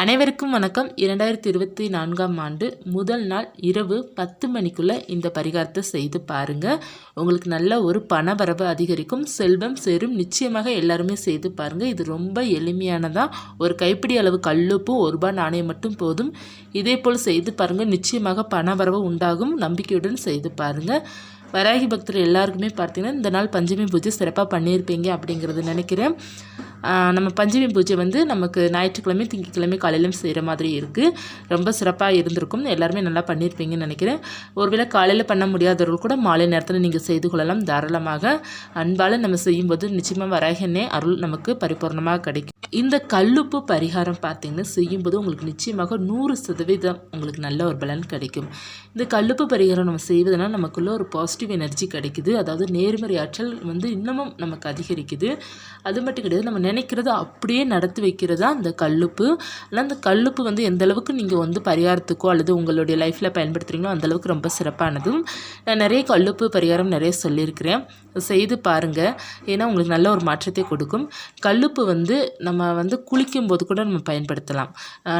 அனைவருக்கும் வணக்கம். இரண்டாயிரத்தி இருபத்தி நான்காம் ஆண்டு முதல் நாள் இரவு பத்து மணிக்குள்ளே இந்த பரிகாரத்தை செய்து பாருங்கள் உங்களுக்கு நல்ல ஒரு பணவரவு அதிகரிக்கும். செல்வம் சேரும் நிச்சயமாக எல்லாருமே செய்து பாருங்கள் இது ரொம்ப எளிமையானதாக ஒரு கைப்பிடி அளவு கல்லுப்பு ஒரு ரூபாய் நாணயம் மட்டும் போதும். இதே போல் செய்து பாருங்கள் நிச்சயமாக பணவரவு உண்டாகும். நம்பிக்கையுடன் செய்து பாருங்கள் வராகி பக்தர் எல்லாருக்குமே பார்த்தீங்கன்னா இந்த நாள் பஞ்சமி பூஜை சிறப்பாக பண்ணியிருப்பீங்க அப்படிங்கிறது நினைக்கிறேன். நம்ம பஞ்சமி பூஜை வந்து நமக்கு ஞாயிற்றுக்கிழமை திங்கக்கிழமை காலையிலும் செய்கிற மாதிரி இருக்குது ரொம்ப சிறப்பாக இருந்திருக்கும். எல்லாருமே நல்லா பண்ணியிருப்பீங்கன்னு நினைக்கிறேன். ஒருவேளை காலையில் பண்ண முடியாதவர்கள் கூட மாலை நேரத்தில் நீங்கள் செய்து கொள்ளலாம். தாராளமாக அன்பால் நம்ம செய்யும்போது நிச்சயமாக வராகனே அருள் நமக்கு பரிபூர்ணமாக கிடைக்கும். இந்த கல்லுப்பு பரிகாரம் பார்த்தீங்கன்னா செய்யும்போது உங்களுக்கு நிச்சயமாக நூறு சதவீதம் உங்களுக்கு நல்ல ஒரு பலன் கிடைக்கும். இந்த கல்லுப்பு பரிகாரம் நம்ம செய்வதனால் நமக்குள்ளே ஒரு பாசிட்டிவ் எனர்ஜி கிடைக்குது. அதாவது நேர்மறை ஆற்றல் வந்து இன்னமும் நமக்கு அதிகரிக்குது. அது மட்டும் கிடையாது நம்ம நினைக்கிறத அப்படியே நடத்தி வைக்கிறதா அந்த கல்லுப்பு? ஆனால் அந்த கல்லுப்பு வந்து எந்த அளவுக்கு நீங்கள் வந்து பரிகாரத்துக்கோ அல்லது உங்களுடைய லைஃப்பில் பயன்படுத்துகிறீங்களோ அந்தளவுக்கு ரொம்ப சிறப்பானதும். நான் நிறைய கல்லுப்பு பரிகாரம் நிறைய சொல்லியிருக்கிறேன். செய்து பாருங்கள் ஏன்னா உங்களுக்கு நல்ல ஒரு மாற்றத்தை கொடுக்கும். கல்லுப்பு வந்து நம்ம வந்து குளிக்கும் போது கூட நம்ம பயன்படுத்தலாம்.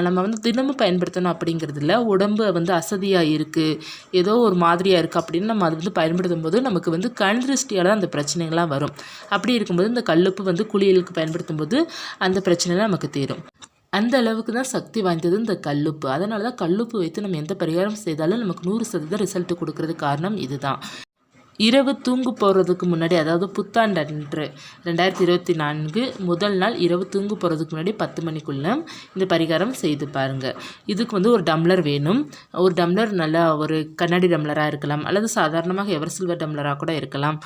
நம்ம வந்து தினமும் பயன்படுத்தணும் அப்படிங்கிறதுல உடம்பு வந்து அசதியாக இருக்குது ஏதோ ஒரு மாதிரியாக இருக்குது அப்படின்னு நம்ம அது வந்து பயன்படுத்தும் போது நமக்கு வந்து கண் திருஷ்டியால் தான் அந்த பிரச்சனைகள்லாம் வரும். அப்படி இருக்கும்போது இந்த கல்லுப்பு வந்து குளியலுக்கு பயன்படுத்த போது அந்த பிரச்சனை நமக்கு தீரும். அந்த அளவுக்கு தான் சக்தி வாய்ந்தது இந்த கல்லுப்பு. அதனால தான் கல்லுப்பு வைத்து நம்ம எந்த பரிகாரம் செய்தாலும் நமக்கு நூறு சதவீதம் ரிசல்ட் கொடுக்கறது காரணம் இதுதான். இரவு தூங்கு போகிறதுக்கு முன்னாடி அதாவது புத்தாண்டு அன்று ரெண்டாயிரத்தி இருபத்தி நான்கு முதல் நாள் இரவு தூங்கு போகிறதுக்கு முன்னாடி பத்து மணிக்குள்ளே இந்த பரிகாரம் செய்து பாருங்கள் இதுக்கு வந்து ஒரு டம்ளர் வேணும். ஒரு டம்ளர் நல்லா ஒரு கண்ணாடி டம்ளராக இருக்கலாம் அல்லது சாதாரணமாக எவர் சில்வர் டம்ளராக கூட இருக்கலாம்.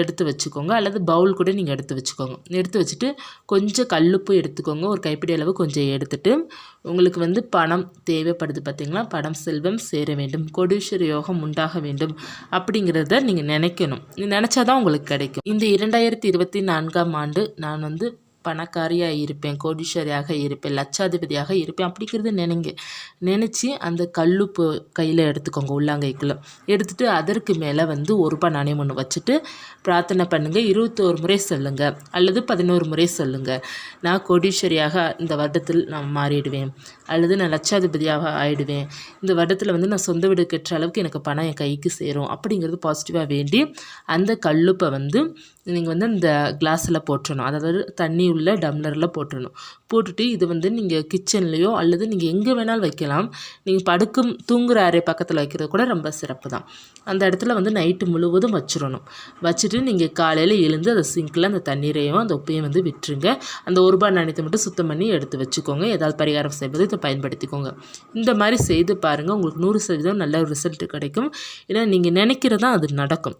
எடுத்து வச்சுக்கோங்க. அல்லது பவுல் கூட நீங்கள் எடுத்து வச்சுக்கோங்க. எடுத்து வச்சுட்டு கொஞ்சம் கல்லுப்பு எடுத்துக்கோங்க. ஒரு கைப்பிடி அளவு கொஞ்சம் எடுத்துட்டு உங்களுக்கு வந்து பணம் தேவைப்படுது பார்த்திங்களா பணம் செல்வம் சேர வேண்டும். கொடீஸ்வர யோகம் உண்டாக வேண்டும். அப்படிங்கிறத நீங்கள் நினைக்கணும். நினச்சா தான் உங்களுக்கு கிடைக்கும். இந்த இரண்டாயிரத்தி இருபத்தி நான்காம் ஆண்டு நான் வந்து பணக்காரியாக இருப்பேன் கோடீஸ்வரியாக இருப்பேன் லட்சாதிபதியாக இருப்பேன் அப்படிங்கிறது நினைங்க. நினச்சி அந்த கல்லுப்பு கையில் எடுத்துக்கோங்க உள்ளாங்கைக்குள்ளே. எடுத்துகிட்டு அதற்கு மேலே வந்து ஒரு ரூபாய் நாணயம் ஒன்று வச்சுட்டு பிரார்த்தனை பண்ணுங்கள் இருபத்தோரு முறை சொல்லுங்கள் அல்லது பதினோரு முறை சொல்லுங்கள் நான் கோடீஸ்வரியாக இந்த வருடத்தில் நான் மாறிடுவேன். அல்லது நான் லட்சாதிபதியாக ஆகிடுவேன் இந்த வருடத்தில் வந்து நான் சொந்த வீடு கட்டுற அளவுக்கு எனக்கு பணம் என் கைக்கு சேரும். அப்படிங்கிறது பாசிட்டிவாக வேண்டி அந்த கல்லுப்பை வந்து நீங்கள் வந்து அந்த கிளாஸில் போட்டுடணும் அதாவது தண்ணி உள்ள டம்ளரில் போட்டுடணும் போட்டுட்டு இது வந்து நீங்கள் கிச்சன்லேயோ அல்லது நீங்கள் எங்கே வேணாலும் வைக்கலாம். நீங்கள் படுக்கும் தூங்குற அறை பக்கத்தில் வைக்கிறது கூட ரொம்ப சிறப்பு தான். அந்த இடத்துல வந்து நைட்டு முழுவதும் வச்சிடணும். வச்சுட்டு நீங்கள் காலையில் எழுந்து அந்த சிங்கில் அந்த தண்ணீரையும் அந்த உப்பையும் வந்து விட்டுருங்க. அந்த ஒரு ரூபாய் நாணயத்தை மட்டும் சுத்தம் பண்ணி எடுத்து வச்சுக்கோங்க. ஏதாவது பரிகாரம் செய்வது இதை பயன்படுத்திக்கோங்க. இந்த மாதிரி செய்து பாருங்கள் உங்களுக்கு நூறு சதவீதம் நல்ல ரிசல்ட் கிடைக்கும். ஏன்னா நீங்கள் நினைக்கிறதா அது நடக்கும்.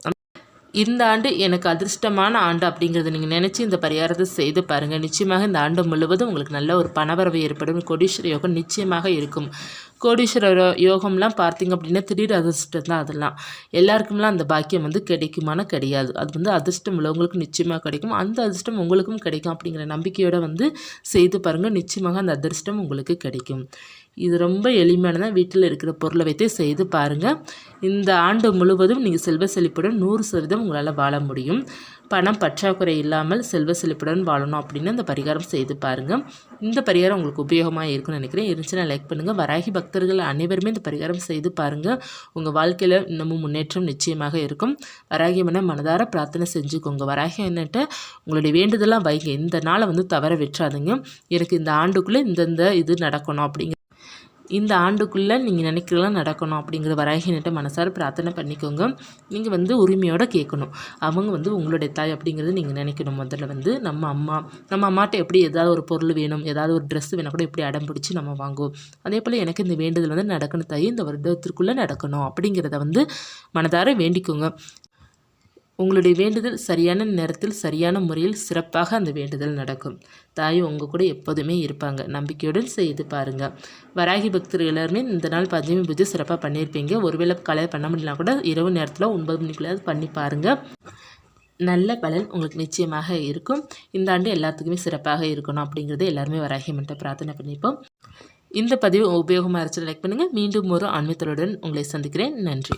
இந்த ஆண்டு எனக்கு அதிர்ஷ்டமான ஆண்டு அப்படிங்கிறத நீங்கள் நினச்சி இந்த பரிகாரத்தை செய்து பாருங்கள் நிச்சயமாக இந்த ஆண்டு முழுவதும் உங்களுக்கு நல்ல ஒரு பணவரவு ஏற்படும். கொடீஸ்வர யோகம் நிச்சயமாக இருக்கும். கோடீஸ்வரர் யோகம்லாம் பார்த்திங்க அப்படின்னா திடீர் அதிர்ஷ்டம் தான் அதெல்லாம். எல்லாருக்கும்லாம் அந்த பாக்கியம் வந்து கிடைக்குமான கிடையாது. அது வந்து அதிர்ஷ்டம் உள்ளவங்களுக்கு நிச்சயமாக கிடைக்கும். அந்த அதிர்ஷ்டம் உங்களுக்கும் கிடைக்கும் அப்படிங்கிற நம்பிக்கையோடு வந்து செய்து பாருங்கள் நிச்சயமாக அந்த அதிர்ஷ்டம் உங்களுக்கு கிடைக்கும். இது ரொம்ப எளிமையானதான் வீட்டில் இருக்கிற பொருளை வைத்தே செய்து பாருங்கள் இந்த ஆண்டு முழுவதும் நீங்கள் செல்வ செழிப்புடன் நூறு சதவீதம் உங்களால் வாழ முடியும். பணம் பற்றாக்குறை இல்லாமல் செல்வ செழிப்புடன் வாழணும் அப்படின்னு அந்த பரிகாரம் செய்து பாருங்கள் இந்த பரிகாரம் உங்களுக்கு உபயோகமாக இருக்குன்னு நினைக்கிறேன். இருந்துச்சுன்னா லைக் பண்ணுங்கள் வராகி பக்தர்கள் அனைவருமே இந்த பரிகாரம் செய்து பாருங்கள் உங்கள் வாழ்க்கையில் இன்னமும் முன்னேற்றம் நிச்சயமாக இருக்கும். வராகி மனதார பிரார்த்தனை செஞ்சுக்கோங்க. வராகி என்னட்ட உங்களுடைய வேண்டுதலாக வைங்க. இந்த நாளை வந்து தவற விட்டுறாதுங்க. எனக்கு இந்த ஆண்டுக்குள்ளே இந்தந்த இது நடக்கணும் அப்படிங்கிற இந்த ஆண்டுக்குள்ளே நீங்கள் நினைக்கிறதெல்லாம் நடக்கணும் அப்படிங்கிற வராகினிட்ட மனசார பிரார்த்தனை பண்ணிக்கோங்க. நீங்கள் வந்து உரிமையோடு கேட்கணும். அவங்க வந்து உங்களுடைய தாய் அப்படிங்கிறது நீங்கள் நினைக்கணும். முதல்ல வந்து நம்ம அம்மா நம்ம அம்மாட்ட எப்படி ஏதாவது ஒரு பொருள் வேணும் ஏதாவது ஒரு ட்ரெஸ் வேணால் கூட எப்படி அடம் பிடிச்சி நம்ம வாங்குவோம். அதே போல் எனக்கு இந்த வேண்டுதல் வந்து நடக்கணும் தாய் இந்த வருடத்திற்குள்ளே நடக்கணும் அப்படிங்கிறத வந்து மனதார வேண்டிக்கோங்க. உங்களுடைய வேண்டுதல் சரியான நேரத்தில் சரியான முறையில் சிறப்பாக அந்த வேண்டுதல் நடக்கும். தாய் உங்கள் கூட எப்போதுமே இருப்பாங்க. நம்பிக்கையுடன் செய்து பாருங்கள் வராகி பக்தர்கள் எல்லாருமே இந்த நாள் பஞ்சமி பூஜை சிறப்பாக பண்ணியிருப்பீங்க ஒருவேளை காலையில் பண்ண முடியலாம் கூட இரவு நேரத்தில் ஒன்பது மணிக்குள்ளே பண்ணி பாருங்கள் நல்ல பலன் உங்களுக்கு நிச்சயமாக இருக்கும். இந்த ஆண்டு எல்லாத்துக்குமே சிறப்பாக இருக்கணும் அப்படிங்கிறது எல்லாருமே வராகி மட்டும் பிரார்த்தனை பண்ணிப்போம். இந்த பதிவு உபயோகமாக இருந்துச்சு லைக் பண்ணுங்கள் மீண்டும் ஒரு ஆன்மீகத்தலுடன் உங்களை சந்திக்கிறேன். நன்றி.